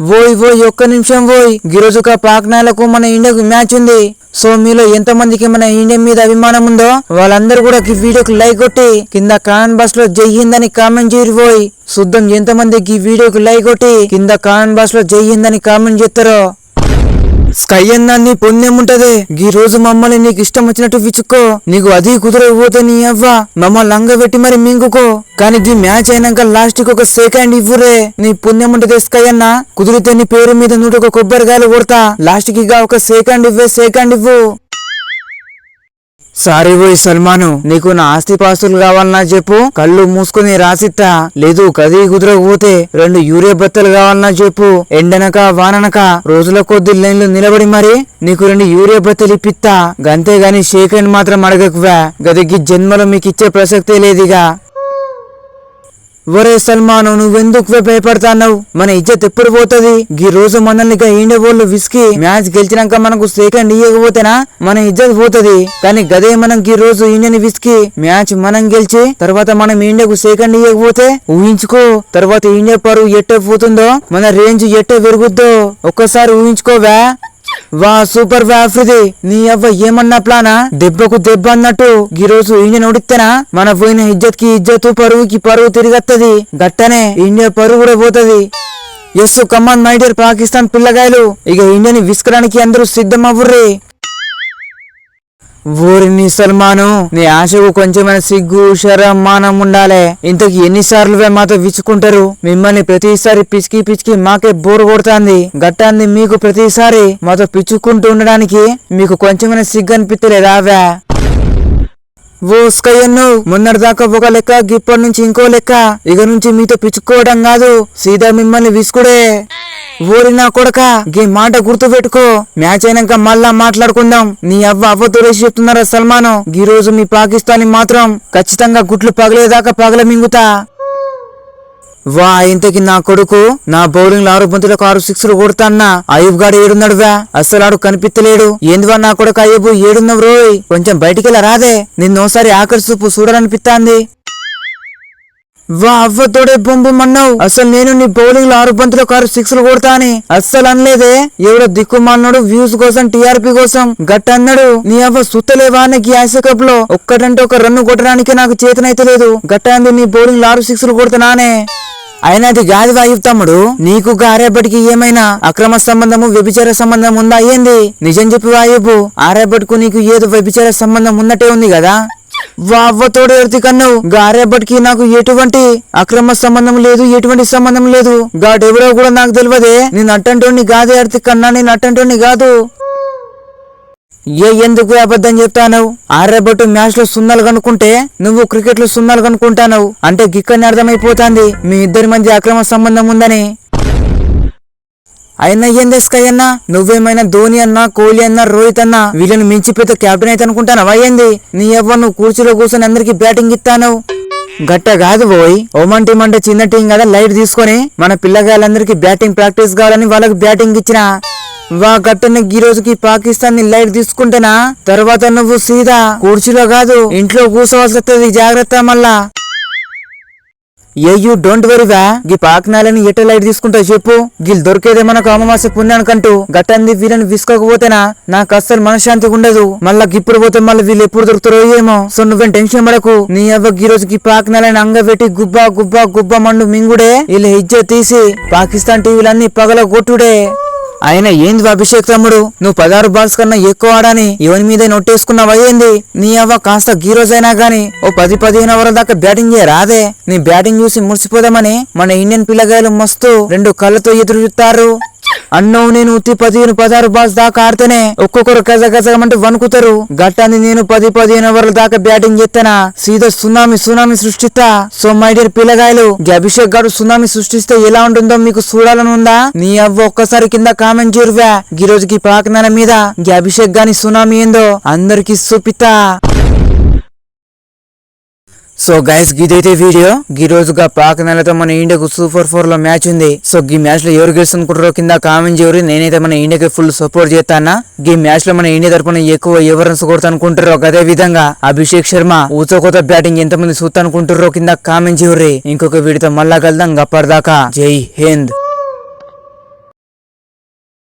ఓయ్ ఓయ్ ఒక్క నిమిషం ఓయ్. గిరోజు పాక్నాలకు మన ఇండియాకు మ్యాచ్ ఉంది. సో మీలో ఎంత మందికి మన ఇండియా మీద అభిమానం ఉందో వాళ్ళందరూ కూడా ఈ వీడియోకి లైక్ కొట్టి కింద కామెంట్ బాక్స్లో జై హింద్ అని కామెంట్ చేయరు శుద్ధం ఎంత మందికి ఈ వీడియోకి లైక్ కొట్టి కింద కామెంట్ బాక్స్లో జై హింద్ అని కామెంట్ చేస్తారో. స్కై అన్నాన్ని పొందేముంటది ఈ రోజు మమ్మల్ని నీకు ఇష్టం వచ్చినట్టు విచుక్కో నీకు అది కుదరకపోతే నీ అవ్వ మమ్మల్ని అంగబెట్టి మరి మింగుకో. కానీ ఈ మ్యాచ్ అయినాక లాస్ట్కి ఒక సెకండ్ ఇవ్వురే. నీ పుణ్యముంటది స్కై అన్న. కుదిరితే నీ పేరు మీద నూట ఒక కొబ్బరికాయలు కొడతా. లాస్ట్కి ఒక సెకండ్ ఇవ్వే సెకండ్ ఇవ్వు. సారీ పోయి సల్మాను నీకు నా ఆస్తి పాస్తులు కావాలన్నా చెప్పు. కళ్ళు మూసుకుని రాసిత్తా. లేదు కది కుదరకపోతే రెండు యూరియా బత్తలు కావాలన్నా చెప్పు. ఎండనక వాననక రోజుల కొద్ది లైన్లు నిలబడి మరి. నీకు రెండు యూరియా బత్తలు ఇప్పిత్తా. గంతేగాని షేక్ హ్యాండ్ మాత్రం అడగకువా గదికి జన్మలో మీకు ఇచ్చే ప్రసక్తే లేదిగా. ఒరే సల్మాను నువ్వెందుకు భయపడతావు మన ఇజ్జత్ ఎప్పుడు పోతుంది? ఈ రోజు మనల్ని ఇండియా వాళ్ళు విసికి మ్యాచ్ గెలిచినాక మనకు సెకండ్ ఇయ్యకపోతేనా మన ఇజ్జత్ పోతుంది. కానీ గదే మనం ఈ రోజు ఇండియన్ విసికి మ్యాచ్ మనం గెలిచి తర్వాత మనం ఇండియాకు సెకండ్ ఇయ్యకపోతే ఊహించుకో తర్వాత ఇండియా పరువు ఎట్ట పోతుందో మన రేంజ్ ఎట్ట పెరుగుద్దో ఒక్కసారి ఊహించుకోవా? వా సూపర్ వా నీ అవ్వ ఏమన్నా ప్లానా? దెబ్బకు దెబ్బ అన్నట్టు ఈ రోజు ఇండియన్ ఉడితేనా మన పోయిన ఇజ్జత్కి ఇజ్జత్ పరువుకి పరువు తిరిగత్తది. గట్టనే ఇండియా పరువు కూడా పోతది. Yes come on my dear Pakistan పిల్లగాయలు. ఇక ఇండియాని విసుకడానికి అందరూ సిద్ధం అవ్వుర్రి ఊరిని సల్మాను నీ ఆశకు కొంచెమైన సిగ్గు శరమానం ఉండాలే. ఇంతకి ఎన్నిసార్లు మాతో విచ్చుకుంటారు? మిమ్మల్ని ప్రతిసారి పిచ్చికి పిచ్చికి మాకే బోరు కొడుతుంది. గట్టాన్ని మీకు ప్రతిసారి మాతో పిచ్చుకుంటూ ఉండడానికి మీకు కొంచెమైన సిగ్గు అనిపించలేదావా ఓ స్కయ్యన్ను మొన్నటి దాకా ఒక లెక్క గిప్పటి నుంచి ఇంకో లెక్క. ఇక నుంచి మీతో పిచ్చుకోవడం కాదు సీదా మిమ్మల్ని విసుకుడే. ఓరి నా కొడక గీ మాట గుర్తు పెట్టుకో మ్యాచ్ అయినాక మళ్ళా మాట్లాడుకుందాం. నీ అవ్వ అవ్వ రేసి చెప్తున్నారా సల్మాను? ఈ రోజు మీ పాకిస్తాన్ మాత్రం ఖచ్చితంగా గుట్లు పగలేదాకా పగల మింగుతా వా ఇంతకి నా కొడుకు నా బౌలింగ్ ఆరు బంతులకు ఆరు సిక్స్లు కొడతాన్నా. అయ్యూబ్ గాడు ఏడున్నాడువా అస్సలు ఆడు కనిపించలేడు ఏందివా నా కొడుకు అయ్యబు ఏడున్నావు రోయ్? కొంచెం బయటికి రాదే. నిన్నోసారి ఆఖరి చూపు చూడాలనిపిస్తాంది వా అవ్వ తోడే బొంబు మన్నావు. అసలు నేను నీ బౌలింగ్లో ఆరు బంతులకు ఆరు సిక్స్లు కొడతా అని. అస్సలు అనలేదే. ఎవడో దిక్కుమన్నాడు వ్యూస్ కోసం టీఆర్పీ కోసం. గట్ట అన్నాడు. నీ అవ్వ సుత్తలేవా నీకు ఆసియా కప్లో ఒక్కటంటే ఒక రన్ను కొట్టడానికి నాకు చేతనైతే లేదు. గట్ట అంది నీ బౌలింగ్లో ఆరు సిక్స్లు కొడుతున్నానే. అయినా అది గాది వాయువు తమ్ముడు. నీకు గారేపటికి ఏమైనా అక్రమ సంబంధము వ్యభిచార సంబంధం ఉందా? ఏంది? నిజం చెప్పి వాయువు ఆరేపటికు నీకు ఏదో వ్యభిచార సంబంధం ఉన్నట్టే ఉంది కదా. వావ్వతోడు ఎర్తి కన్నావు. గారేపటికి నాకు ఎటువంటి అక్రమ సంబంధం లేదు ఎటువంటి సంబంధం లేదు. గాడెవరో కూడా నాకు తెలియదే నేను అట్టంటోని గాదే ఎర్తి కన్నా నేను అట్టంటోని కాదు. ఏ ఎందుకు అబద్ధం చెప్తాను ఆర్యభట్టు మ్యాచ్లో సున్నాలు కనుక్కుంటే నువ్వు క్రికెట్లో సున్నాలు కనుక్కుంటాను అంటే గిక్కని అర్థమైపోతాంది. మీ ఇద్దరి మధ్య అక్రమ సంబంధం ఉందని. అయినా ఏందే స్కై అన్న నువ్వేమైనా ధోని అన్నా కోహ్లీ అన్నా రోహిత్ అన్నా వీళ్ళని మించి పెద్ద కెప్టెన్ అయితే అనుకుంటాను అయ్యింది నీ ఎవ్వరు నువ్వు కూర్చులో కూర్చొని అందరికి బ్యాటింగ్ ఇస్తాను గట్ట కాదు పోయి ఓమన్ టీం అంటే చిన్న టీం కదా లైట్ తీసుకొని మన పిల్లగాళ్ళందరికీ బ్యాటింగ్ ప్రాక్టీస్ కావాలని వాళ్ళకి బ్యాటింగ్ ఇచ్చిన. వా గట్టని ఈ రోజుకి పాకిస్తాన్ని లైట్ తీసుకుంటేనా? తర్వాత నువ్వు సీదా. కూర్చులో కాదు ఇంట్లో కూర్చోవాల్సి వస్తుంది జాగ్రత్త మళ్ళా. ఏ డోంట్ వెరీవా గీ పాకనాలని ఎట్ట లైట్ తీసుకుంటా చెప్పు. గీ దొరికేదే మనకు అమావాస్య పుణ్యానికంటూ. గట్టంది వీళ్ళని విసుకోకపోతేనా? నాకు అస్సలు మనశ్శాంతి ఉండదు. మళ్ళా గిప్పుడు పోతే మళ్ళీ వీళ్ళు ఎప్పుడు దొరుకుతారో ఏమో. సో నువ్వేం టెన్షన్ పడకు. నీ అవ్వ ఈ రోజు గీ పాకనాలని అంగబెట్టి గుబ్బా గుబ్బా గుబ్బా మండు మింగుడే. వీళ్ళ ఇజ్జ తీసి పాకిస్తాన్ టీవీలన్నీ పగల కొట్టుడే ఆయన ఏంది అభిషేక్ తమ్ముడు? నువ్వు పదహారు బాల్స్ కన్నా ఎక్కువ ఆడని ఎవరి మీద నొట్టేసుకున్నావయ్యింది నీ అవ్వ కాస్త గీరోజ్ అయినా గాని ఓ పది పదిహేను ఓవర్ల దాకా బ్యాటింగ్ రాదే. నీ బ్యాటింగ్ చూసి మురిసిపోదామని మన ఇండియన్ పిల్లగాయలు మస్తు రెండు కళ్ళతో ఎదురు చూస్తారు అన్నో నేను ఉత్తి పదిహేను పదహారు బాల్స్ దాకా ఆడితేనే ఒక్కొక్కరు గజ గజమంటూ వణుకుతారు. గట్టాన్ని నేను పది పదిహేను ఓవర్ల దాకా బ్యాటింగ్ చేస్తానా సీదా సునామీ సునామీ సృష్టిస్తా. సో మై డియర్ పిల్లగాయలు అభిషేక్ గారు సునామీ సృష్టిస్తే ఎలా ఉంటుందో మీకు చూడాలని ఉందా? నీ అవ్వ ఒక్కసారి కింద కామెంట్ చేరువా ఈ రోజుకి పాకనాల మీద అభిషేక్ గాని సునామీ ఏందో అందరికి చూపిస్తా సో గైస్ గిదైతే వీడియో. ఈ రోజుగా పాక్ నెలతో మన ఇండియాకు సూపర్ ఫోర్లో మ్యాచ్ ఉంది. సో ఈ మ్యాచ్లో ఎవరు గెలుచుకుంటారో కింద కామెంట్ చేయరు. నేనైతే మన ఇండియాకి ఫుల్ సపోర్ట్ చేస్తానా. ఈ మ్యాచ్లో మన ఇండియా తరపున ఎక్కువ ఎవరు రన్స్ కొడతా అనుకుంటారో అదే విధంగా అభిషేక్ శర్మ ఊచకోత బ్యాటింగ్ ఎంతమంది చూస్తా కింద కామెంట్ చేయరు ఇంకొక వీడితో మళ్ళా కలుద్దాం. గప్పటిదాకా జై హింద్.